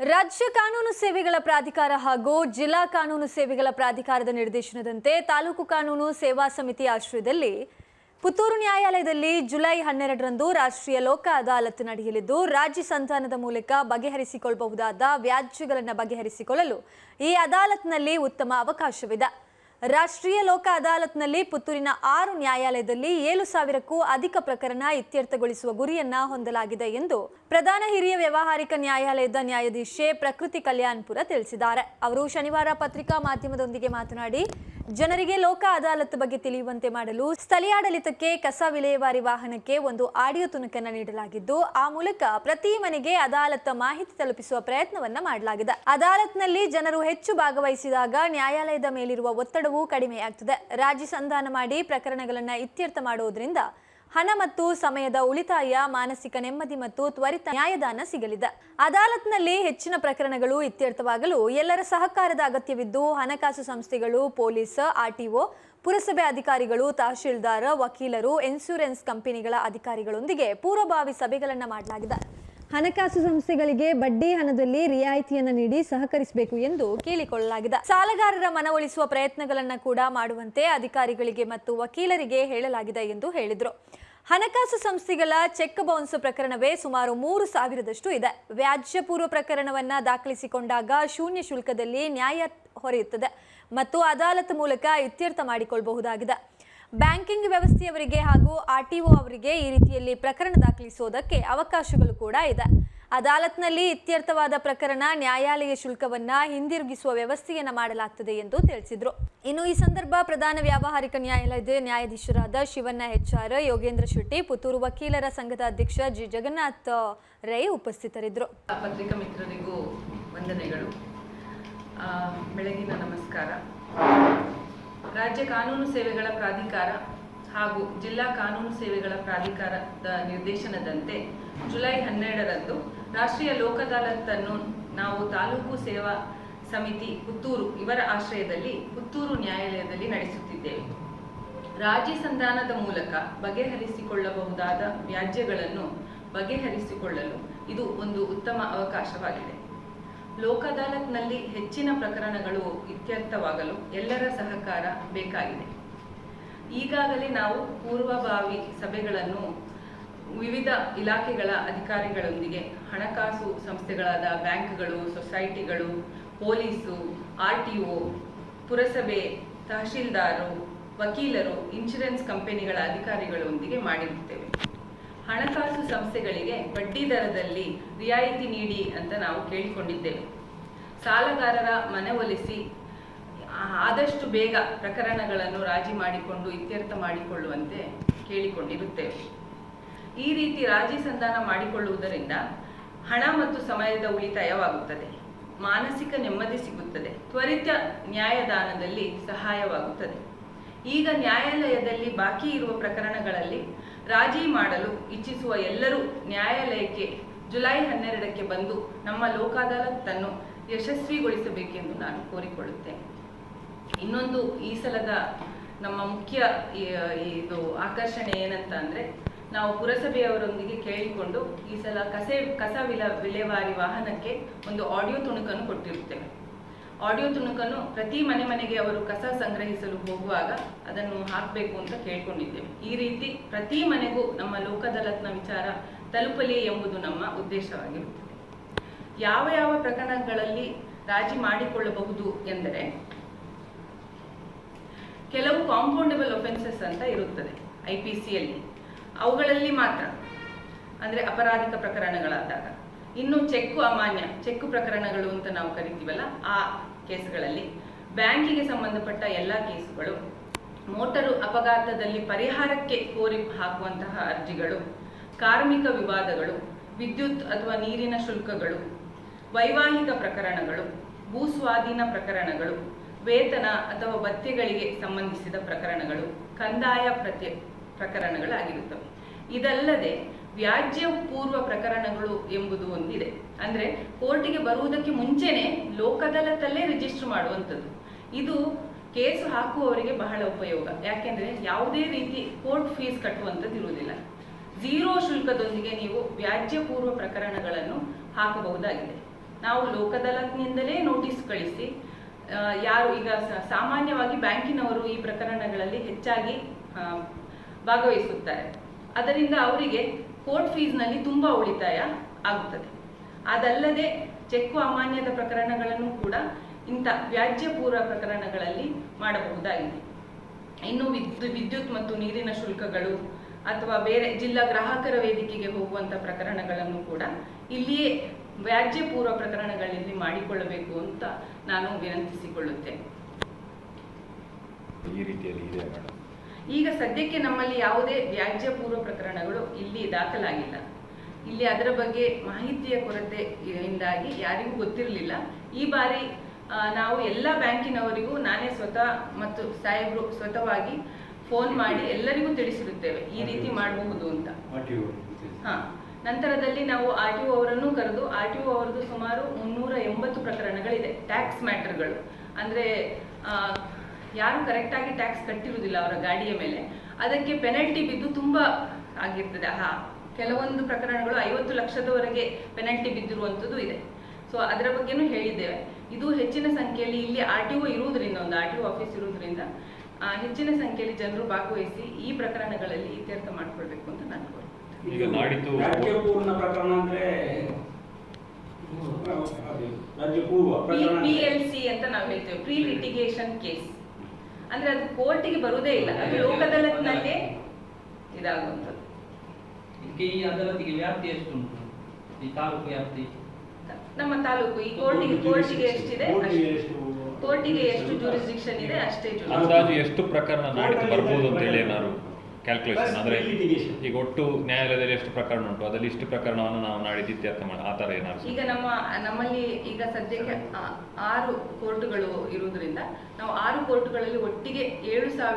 ರಾಜ್ಯ ಕಾನೂನು ಸೇವೆಗಳ ಪ್ರಾಧಿಕಾರ ಹಾಗೂ ಜಿಲ್ಲಾ ಕಾನೂನು ಸೇವೆಗಳ ಪ್ರಾಧಿಕಾರದ ನಿರ್ದೇಶನದಂತೆ ತಾಲೂಕು ಕಾನೂನು ಸೇವಾ ಸಮಿತಿ ಆಶ್ರಯದಲ್ಲಿ ಪುತ್ತೂರು ನ್ಯಾಯಾಲಯದಲ್ಲಿ ಜುಲೈ ಹನ್ನೆರಡರಂದು ರಾಷ್ಟ್ರೀಯ ಲೋಕ ಅದಾಲತ್ ನಡೆಯಲಿದ್ದು, ರಾಜ್ಯ ಸಂಧಾನದ ಮೂಲಕ ಬಗೆಹರಿಸಿಕೊಳ್ಳಬಹುದಾದ ವ್ಯಾಜ್ಯಗಳನ್ನು ಬಗೆಹರಿಸಿಕೊಳ್ಳಲು ಈ ಅದಾಲತ್ನಲ್ಲಿ ಉತ್ತಮ ಅವಕಾಶವಿದೆ. ರಾಷ್ಟ್ರೀಯ ಲೋಕ ಅದಾಲತ್ನಲ್ಲಿ ಪುತ್ತೂರಿನ ಆರು ನ್ಯಾಯಾಲಯದಲ್ಲಿ ಏಳು ಸಾವಿರಕ್ಕೂ ಅಧಿಕ ಪ್ರಕರಣ ಇತ್ಯರ್ಥಗೊಳಿಸುವ ಗುರಿಯನ್ನ ಹೊಂದಲಾಗಿದೆ ಎಂದು ಪ್ರಧಾನ ಹಿರಿಯ ವ್ಯವಹಾರಿಕ ನ್ಯಾಯಾಲಯದ ನ್ಯಾಯಾಧೀಶೆ ಪ್ರಕೃತಿ ಕಲ್ಯಾಣ್ಪುರ ತಿಳಿಸಿದ್ದಾರೆ. ಅವರು ಶನಿವಾರ ಪತ್ರಿಕಾ ಮಾಧ್ಯಮದೊಂದಿಗೆ ಮಾತನಾಡಿ ಜನರಿಗೆ ಲೋಕ ಅದಾಲತ್ ಬಗ್ಗೆ ತಿಳಿಯುವಂತೆ ಮಾಡಲು ಸ್ಥಳೀಯಾಡಳಿತಕ್ಕೆ ಕಸ ವಿಲೇವಾರಿ ವಾಹನಕ್ಕೆ ಒಂದು ಆಡಿಯೋ ತುಣುಕನ್ನು ನೀಡಲಾಗಿದ್ದು, ಆ ಮೂಲಕ ಪ್ರತಿ ಮನೆಗೆ ಅದಾಲತ್ ಮಾಹಿತಿ ತಲುಪಿಸುವ ಪ್ರಯತ್ನವನ್ನ ಮಾಡಲಾಗಿದೆ. ಅದಾಲತ್ನಲ್ಲಿ ಜನರು ಹೆಚ್ಚು ಭಾಗವಹಿಸಿದಾಗ ನ್ಯಾಯಾಲಯದ ಮೇಲಿರುವ ಒತ್ತಡವೂ ಕಡಿಮೆಯಾಗ್ತದೆ. ರಾಜಿ ಸಂಧಾನ ಮಾಡಿ ಪ್ರಕರಣಗಳನ್ನು ಇತ್ಯರ್ಥ ಮಾಡುವುದರಿಂದ ಹಣ ಮತ್ತು ಸಮಯದ ಉಳಿತಾಯ, ಮಾನಸಿಕ ನೆಮ್ಮದಿ ಮತ್ತು ತ್ವರಿತ ನ್ಯಾಯದಾನ ಸಿಗಲಿದೆ. ಅದಾಲತ್ನಲ್ಲಿ ಹೆಚ್ಚಿನ ಪ್ರಕರಣಗಳು ಇತ್ಯರ್ಥವಾಗಲು ಎಲ್ಲರ ಸಹಕಾರದ ಅಗತ್ಯವಿದ್ದು, ಹಣಕಾಸು ಸಂಸ್ಥೆಗಳು, ಪೊಲೀಸ್ ಆರ್ಟಿಒ ಪುರಸಭೆ ಅಧಿಕಾರಿಗಳು, ತಹಶೀಲ್ದಾರ್, ವಕೀಲರು ಇನ್ಶೂರೆನ್ಸ್ ಕಂಪನಿಗಳ ಅಧಿಕಾರಿಗಳೊಂದಿಗೆ ಪೂರ್ವಭಾವಿ ಸಭೆಗಳನ್ನು ಮಾಡಲಾಗಿದೆ. ಹಣಕಾಸು ಸಂಸ್ಥೆಗಳಿಗೆ ಬಡ್ಡಿ ಹಣದಲ್ಲಿ ರಿಯಾಯಿತಿಯನ್ನು ನೀಡಿ ಸಹಕರಿಸಬೇಕು ಎಂದು ಕೇಳಿಕೊಳ್ಳಲಾಗಿದೆ. ಸಾಲಗಾರರ ಮನವೊಲಿಸುವ ಪ್ರಯತ್ನಗಳನ್ನು ಕೂಡ ಮಾಡುವಂತೆ ಅಧಿಕಾರಿಗಳಿಗೆ ಮತ್ತು ವಕೀಲರಿಗೆ ಹೇಳಲಾಗಿದೆ ಎಂದು ಹೇಳಿದರು. ಹಣಕಾಸು ಸಂಸ್ಥೆಗಳ ಚೆಕ್ ಬೌನ್ಸ್ ಪ್ರಕರಣವೇ ಸುಮಾರು ಮೂರು ಸಾವಿರದಷ್ಟು ಇದೆ. ವ್ಯಾಜ್ಯ ಪೂರ್ವ ಪ್ರಕರಣವನ್ನ ದಾಖಲಿಸಿಕೊಂಡಾಗ ಶೂನ್ಯ ಶುಲ್ಕದಲ್ಲಿ ನ್ಯಾಯ ಹೊರೆಯುತ್ತದೆ ಮತ್ತು ಅದಾಲತ್ ಮೂಲಕ ಇತ್ಯರ್ಥ ಮಾಡಿಕೊಳ್ಳಬಹುದಾಗಿದೆ ಬ್ಯಾಂಕಿಂಗ್ ವ್ಯವಸ್ಥೆಯವರಿಗೆ ಹಾಗೂ ಆರ್ಟಿಒ ಅವರಿಗೆ ಈ ರೀತಿಯಲ್ಲಿ ಪ್ರಕರಣ ದಾಖಲಿಸುವುದಕ್ಕೆ ಅವಕಾಶಗಳು ಕೂಡ ಇದೆ. ಅದಾಲತ್ನಲ್ಲಿ ಇತ್ಯರ್ಥವಾದ ಪ್ರಕರಣ ನ್ಯಾಯಾಲಯ ಶುಲ್ಕವನ್ನ ಹಿಂದಿರುಗಿಸುವ ವ್ಯವಸ್ಥೆಯನ್ನ ಮಾಡಲಾಗ್ತದೆ ಎಂದು ತಿಳಿಸಿದರು. ಇನ್ನು ಈ ಸಂದರ್ಭ ಪ್ರಧಾನ ವ್ಯಾವಹಾರಿಕ ನ್ಯಾಯಾಲಯದ ನ್ಯಾಯಾಧೀಶರಾದ ಶಿವಣ್ಣ ಹೆಚ್ಆರ್ ಯೋಗೇಂದ್ರ ಶೆಟ್ಟಿ, ಪುತ್ತೂರು ವಕೀಲರ ಸಂಘದ ಅಧ್ಯಕ್ಷ ಜಿ. ಜಗನ್ನಾಥ್ ರೈ ಉಪಸ್ಥಿತರಿದ್ದರು ಪತ್ರಿಕಾ ಮಿತ್ರರಿಗೂ ವಂದನೆಗಳು. ಬೆಳಗಿನ ನಮಸ್ಕಾರ. ರಾಜ್ಯ ಕಾನೂನು ಸೇವೆಗಳ ಪ್ರಾಧಿಕಾರ ಹಾಗೂ ಜಿಲ್ಲಾ ಕಾನೂನು ಸೇವೆಗಳ ಪ್ರಾಧಿಕಾರದ ನಿರ್ದೇಶನದಂತೆ ಜುಲೈ ಹನ್ನೆರಡರಂದು ರಾಷ್ಟ್ರೀಯ ಲೋಕ ಅದಾಲತನ್ನು ನಾವು ತಾಲೂಕು ಸೇವಾ ಸಮಿತಿ ಪುತ್ತೂರು ಇವರ ಆಶ್ರಯದಲ್ಲಿ ಪುತ್ತೂರು ನ್ಯಾಯಾಲಯದಲ್ಲಿ ನಡೆಸುತ್ತಿದ್ದೇವೆ. ರಾಜಿ ಸಂಧಾನದ ಮೂಲಕ ಬಗೆಹರಿಸಿಕೊಳ್ಳಬಹುದಾದ ವ್ಯಾಜ್ಯಗಳನ್ನು ಬಗೆಹರಿಸಿಕೊಳ್ಳಲು ಇದು ಒಂದು ಉತ್ತಮ ಅವಕಾಶವಾಗಿದೆ. ಲೋಕ ಅದಾಲತ್ನಲ್ಲಿ ಹೆಚ್ಚಿನ ಪ್ರಕರಣಗಳು ಇತ್ಯರ್ಥವಾಗಲು ಎಲ್ಲರ ಸಹಕಾರ ಬೇಕಾಗಿದೆ. ಈಗಾಗಲೇ ನಾವು ಪೂರ್ವಭಾವಿ ಸಭೆಗಳನ್ನು ವಿವಿಧ ಇಲಾಖೆಗಳ ಅಧಿಕಾರಿಗಳೊಂದಿಗೆ ಹಣಕಾಸು ಸಂಸ್ಥೆಗಳಾದ ಬ್ಯಾಂಕ್ಗಳು, ಸೊಸೈಟಿಗಳು, ಪೊಲೀಸು, ಆರ್ ಟಿ ಒ, ಪುರಸಭೆ, ತಹಶೀಲ್ದಾರು, ವಕೀಲರು, ಇನ್ಶೂರೆನ್ಸ್ ಕಂಪನಿಗಳ ಅಧಿಕಾರಿಗಳೊಂದಿಗೆ ಮಾಡಿರುತ್ತೇವೆ. ಹಣಕಾಸು ಸಂಸ್ಥೆಗಳಿಗೆ ಬಡ್ಡಿ ದರದಲ್ಲಿ ರಿಯಾಯಿತಿ ನೀಡಿ ಅಂತ ನಾವು ಕೇಳಿಕೊಂಡಿದ್ದೇವೆ. ಸಾಲಗಾರರ ಮನವೊಲಿಸಿ ಆದಷ್ಟು ಬೇಗ ಪ್ರಕರಣಗಳನ್ನು ರಾಜಿ ಮಾಡಿಕೊಂಡು ಇತ್ಯರ್ಥ ಮಾಡಿಕೊಳ್ಳುವಂತೆ ಕೇಳಿಕೊಂಡಿರುತ್ತೇವೆ. ಈ ರೀತಿ ರಾಜಿ ಸಂಧಾನ ಮಾಡಿಕೊಳ್ಳುವುದರಿಂದ ಹಣ ಮತ್ತು ಸಮಯದ ಉಳಿತಾಯವಾಗುತ್ತದೆ. ಮಾನಸಿಕ ನೆಮ್ಮದಿ ಸಿಗುತ್ತದೆ. ತ್ವರಿತ ನ್ಯಾಯದಾನದಲ್ಲಿ ಸಹಾಯವಾಗುತ್ತದೆ. ಈಗ ನ್ಯಾಯಾಲಯದಲ್ಲಿ ಬಾಕಿ ಇರುವ ಪ್ರಕರಣಗಳಲ್ಲಿ ರಾಜಿ ಮಾಡಲು ಇಚ್ಛಿಸುವ ಎಲ್ಲರೂ ನ್ಯಾಯಾಲಯಕ್ಕೆ ಜುಲೈ ಹನ್ನೆರಡಕ್ಕೆ ಬಂದು ನಮ್ಮ ಲೋಕಾದಾಲತ್ತನ್ನು ಯಶಸ್ವಿಗೊಳಿಸಬೇಕೆಂದು ನಾನು ಕೋರಿಕೊಳ್ಳುತ್ತೇನೆ. ಇನ್ನೊಂದು ಈ ಸಲದ ನಮ್ಮ ಮುಖ್ಯ ಇದು ಆಕರ್ಷಣೆ ಏನಂತ ಅಂದರೆ ನಾವು ಪುರಸಭೆಯವರೊಂದಿಗೆ ಕೇಳಿಕೊಂಡು ಈ ಸಲ ಕಸೆ, ಕಸ ವಿಲ, ವಿಲೇವಾರಿ ವಾಹನಕ್ಕೆ ಒಂದು ಆಡಿಯೋ ತುಣುಕನ್ನು ಕೊಟ್ಟಿರುತ್ತೇವೆ ಆಡಿಯೋ ತುಣುಕನ್ನು ಪ್ರತಿ ಮನೆ ಮನೆಗೆ ಅವರು ಕಸ ಸಂಗ್ರಹಿಸಲು ಹೋಗುವಾಗ ಅದನ್ನು ಹಾಕಬೇಕು ಅಂತ ಕೇಳ್ಕೊಂಡಿದ್ದೇವೆ. ಈ ರೀತಿ ಪ್ರತಿ ಮನೆಗೂ ನಮ್ಮ ಲೋಕದಲತ್ನ ವಿಚಾರ ತಲುಪಲಿ ಎಂಬುದು ನಮ್ಮ ಉದ್ದೇಶವಾಗಿರುತ್ತದೆ. ಯಾವ ಯಾವ ಪ್ರಕರಣಗಳಲ್ಲಿ ರಾಜಿ ಮಾಡಿಕೊಳ್ಳಬಹುದು ಎಂದರೆ, ಕೆಲವು ಕಾಂಪೌಂಡಬಲ್ ಒಫೆನ್ಸಸ್ ಅಂತ ಇರುತ್ತದೆ ಐ ಪಿ ಸಿಯಲ್ಲಿ ಅವುಗಳಲ್ಲಿ ಮಾತ್ರ, ಅಂದರೆ ಅಪರಾಧಿಕ ಪ್ರಕರಣಗಳಾದಾಗ. ಇನ್ನು ಚೆಕ್ಕು ಅಮಾನ್ಯ, ಚೆಕ್ಕು ಪ್ರಕರಣಗಳು ಅಂತ ನಾವು ಕರಿತೀವಲ್ಲ, ಆ ಕೇಸ್ಗಳಲ್ಲಿ. ಬ್ಯಾಂಕಿಗೆ ಸಂಬಂಧಪಟ್ಟ ಎಲ್ಲ ಕೇಸುಗಳು, ಮೋಟರು ಅಪಘಾತದಲ್ಲಿ ಪರಿಹಾರಕ್ಕೆ ಕೋರಿ ಹಾಕುವಂತಹ ಅರ್ಜಿಗಳು, ಕಾರ್ಮಿಕ ವಿವಾದಗಳು, ವಿದ್ಯುತ್ ಅಥವಾ ನೀರಿನ ಶುಲ್ಕಗಳು, ವೈವಾಹಿಕ ಪ್ರಕರಣಗಳು ಭೂಸ್ವಾಧೀನ ಪ್ರಕರಣಗಳು, ವೇತನ ಅಥವಾ ಭತ್ಯೆಗಳಿಗೆ ಸಂಬಂಧಿಸಿದ ಪ್ರಕರಣಗಳು, ಕಂದಾಯ ಪ್ರತ್ಯ ಪ್ರಕರಣಗಳಾಗಿರುತ್ತವೆ. ಇದಲ್ಲದೆ ವ್ಯಾಜ್ಯ ಪೂರ್ವ ಪ್ರಕರಣಗಳು ಎಂಬುದು ಒಂದಿದೆ. ಅಂದ್ರೆ ಕೋರ್ಟಿಗೆ ಬರುವುದಕ್ಕೆ ಮುಂಚೆನೆ ಲೋಕದಲತಲ್ಲೇ ರಿಜಿಸ್ಟರ್ ಮಾಡುವಂಥದ್ದು. ಇದು ಕೇಸು ಹಾಕುವವರಿಗೆ ಬಹಳ ಉಪಯೋಗ. ಯಾಕೆಂದ್ರೆ ಯಾವುದೇ ರೀತಿ ಕೋರ್ಟ್ ಫೀಸ್ ಕಟ್ಟುವಂಥದ್ದು ಇರುವುದಿಲ್ಲ. ಝೀರೋ ಶುಲ್ಕದೊಂದಿಗೆ ನೀವು ವ್ಯಾಜ್ಯ ಪೂರ್ವ ಪ್ರಕರಣಗಳನ್ನು ಹಾಕಬಹುದಾಗಿದೆ. ನಾವು ಲೋಕದಲತ್ನಿಂದಲೇ ನೋಟಿಸ್ ಕಳಿಸಿ ಯಾರು ಈಗ ಸಾಮಾನ್ಯವಾಗಿ ಬ್ಯಾಂಕಿನವರು ಈ ಪ್ರಕರಣಗಳಲ್ಲಿ ಹೆಚ್ಚಾಗಿ ಭಾಗವಹಿಸುತ್ತಾರೆ. ಅದರಿಂದ ಅವರಿಗೆ ಕೋರ್ಟ್ ಫೀಸ್ನಲ್ಲಿ ತುಂಬ ಉಳಿತಾಯ ಆಗುತ್ತದೆ. ಅದಲ್ಲದೆ ಚೆಕ್ಕು ಅಮಾನ್ಯದ ಪ್ರಕರಣಗಳನ್ನು ಕೂಡ ಇಂಥ ವ್ಯಾಜ್ಯ ಪೂರ್ವ ಪ್ರಕರಣಗಳಲ್ಲಿ ಮಾಡಬಹುದಾಗಿದೆ. ಇನ್ನು ವಿದ್ಯು ವಿದ್ಯುತ್ ಮತ್ತು ನೀರಿನ ಶುಲ್ಕಗಳು ಅಥವಾ ಬೇರೆ ಜಿಲ್ಲಾ ಗ್ರಾಹಕರ ವೇದಿಕೆಗೆ ಹೋಗುವಂಥ ಪ್ರಕರಣಗಳನ್ನು ಕೂಡ ಇಲ್ಲಿಯೇ ವ್ಯಾಜ್ಯ ಪೂರ್ವ ಪ್ರಕರಣಗಳಲ್ಲಿ ಮಾಡಿಕೊಳ್ಳಬೇಕು ಅಂತ ನಾನು ವಿನಂತಿಸಿಕೊಳ್ಳುತ್ತೇನೆ. ಈ ರೀತಿಯಲ್ಲಿ ಇದೆ ಈಗ ಸದ್ಯಕ್ಕೆ ನಮ್ಮಲ್ಲಿ ಯಾವುದೇ ವ್ಯಾಜ್ಯ ಪೂರ್ವ ಪ್ರಕರಣಗಳು ಇಲ್ಲಿ ದಾಖಲಾಗಿಲ್ಲ. ಇಲ್ಲಿ ಅದರ ಬಗ್ಗೆ ಮಾಹಿತಿಯ ಕೊರತೆ ಇಂದಾಗಿ ಯಾರಿಗೂ ಗೊತ್ತಿರಲಿಲ್ಲ. ಈ ಬಾರಿ ನಾವು ಎಲ್ಲ ಬ್ಯಾಂಕಿನವರಿಗೂ ನಾನೇ ಸ್ವತಃ ಮತ್ತು ಸಾಹೇಬರು ಸ್ವತಃವಾಗಿ ಫೋನ್ ಮಾಡಿ ಎಲ್ಲರಿಗೂ ತಿಳಿಸಿರುತ್ತೇವೆ. ಈ ರೀತಿ ಮಾಡಬಹುದು ಅಂತ. ಹಾ. ನಂತರದಲ್ಲಿ ನಾವು ಆರ್ ಟಿ ಒ ಅವರನ್ನು ಕರೆದು ಆರ್ ಟಿ ಒ ಅವರದ್ದು ಸುಮಾರು ಮುನ್ನೂರ ಎಂಬತ್ತು ಪ್ರಕರಣಗಳಿದೆ ಟ್ಯಾಕ್ಸ್ ಮ್ಯಾಟರ್ಗಳು. ಅಂದರೆ ಯಾರು ಕರೆಕ್ಟಾಗಿ ಟ್ಯಾಕ್ಸ್ ಕಟ್ಟಿರುವುದಿಲ್ಲ ಅವರ ಗಾಡಿಯ ಮೇಲೆ. ಅದಕ್ಕೆ ಪೆನಲ್ಟಿ ಬಿದ್ದು ತುಂಬ ಆಗಿರ್ತದೆ. ಹಾ ಕೆಲವೊಂದು ಪ್ರಕರಣಗಳು ಐವತ್ತು ಲಕ್ಷದವರೆಗೆ ಪೆನಲ್ಟಿ ಬಿದ್ದಿರುವಂಥದ್ದು ಇದೆ. ಸೊ ಅದರ ಬಗ್ಗೆನೂ ಹೇಳಿದ್ದೇವೆ. ಇದು ಹೆಚ್ಚಿನ ಸಂಖ್ಯೆಯಲ್ಲಿ ಇಲ್ಲಿ ಆರ್ ಟಿ ಒ ಇರುವುದರಿಂದ ಒಂದು ಆರ್ ಟಿ ಒ ಆಫೀಸ್ ಇರುವುದರಿಂದ ಹೆಚ್ಚಿನ ಸಂಖ್ಯೆಯಲ್ಲಿ ಜನರು ಭಾಗವಹಿಸಿ ಈ ಪ್ರಕರಣಗಳಲ್ಲಿ ಇತ್ಯರ್ಥ ಮಾಡಿಕೊಳ್ಬೇಕು ಅಂತ ನಾನು ಕೋರ್ತೇನೆ ಪಿ ಎಲ್ ಸಿ ಅಂತ ನಾವು ಹೇಳ್ತೇವೆ. ಪ್ರೀ ಲಿಟಿಗೇಷನ್ ಕೇಸ್ ಅಂದ್ರೆ ಅದು ಕೋರ್ಟಿಗೆ ಬರುವುದೇ ಇಲ್ಲ. ಅದು ಇದಾಗುವಂಥದ್ದು. ಇದಕ್ಕೆ ಈ ಅದಾಲತಿಗೆ ವ್ಯಾಪ್ತಿ ಎಷ್ಟು ಉಂಟು ಈ ತಾಲೂಕು ವ್ಯಾಪ್ತಿ? ನಮ್ಮ ತಾಲೂಕು ಈ ಕೋರ್ಟಿಗೆ ಕೋರ್ಟಿಗೆ ಎಷ್ಟಿದೆ ಕೋರ್ಟಿಗೆ ಎಷ್ಟು? ಕೋರ್ಟಿಗೆ ಎಷ್ಟು ಜೂರಿಸ್ಡಿಕ್ಷನ್ ಇದೆ ಅಷ್ಟೇ. ಅಂದಾಜು ಎಷ್ಟು ಪ್ರಕರಣ ನಾಡಿದ್ದು ಬರ್ಬೋದು ಅಂತ ಹೇಳಿ ಏನಾದ್ರು? ಕ್ಯಾಲ್ಕುಲೇಷನ್ ಅಂದ್ರೆ. ಈಗ ಒಟ್ಟು ನ್ಯಾಯಾಲಯದಲ್ಲಿ ಎಷ್ಟು ಪ್ರಕರಣ ಉಂಟು ಅದರಲ್ಲಿ ಇಷ್ಟು ಪ್ರಕರಣವನ್ನು ನಾವು ನಾಡಿದ್ದು ಇತ್ಯರ್ಥ ಮಾಡಿ ಆ ಥರ ಏನಾದ್ರು ಈಗ ನಮ್ಮ ನಮ್ಮಲ್ಲಿ ಈಗ ಸದ್ಯಕ್ಕೆ ಆ- ಆರು ಕೋರ್ಟ್ಗಳು ಇರುವುದರಿಂದ ನಾವು ಆರು ಕೋರ್ಟ್ಗಳಲ್ಲಿ ಒಟ್ಟಿಗೆ ಏಳು ಸಾವಿರ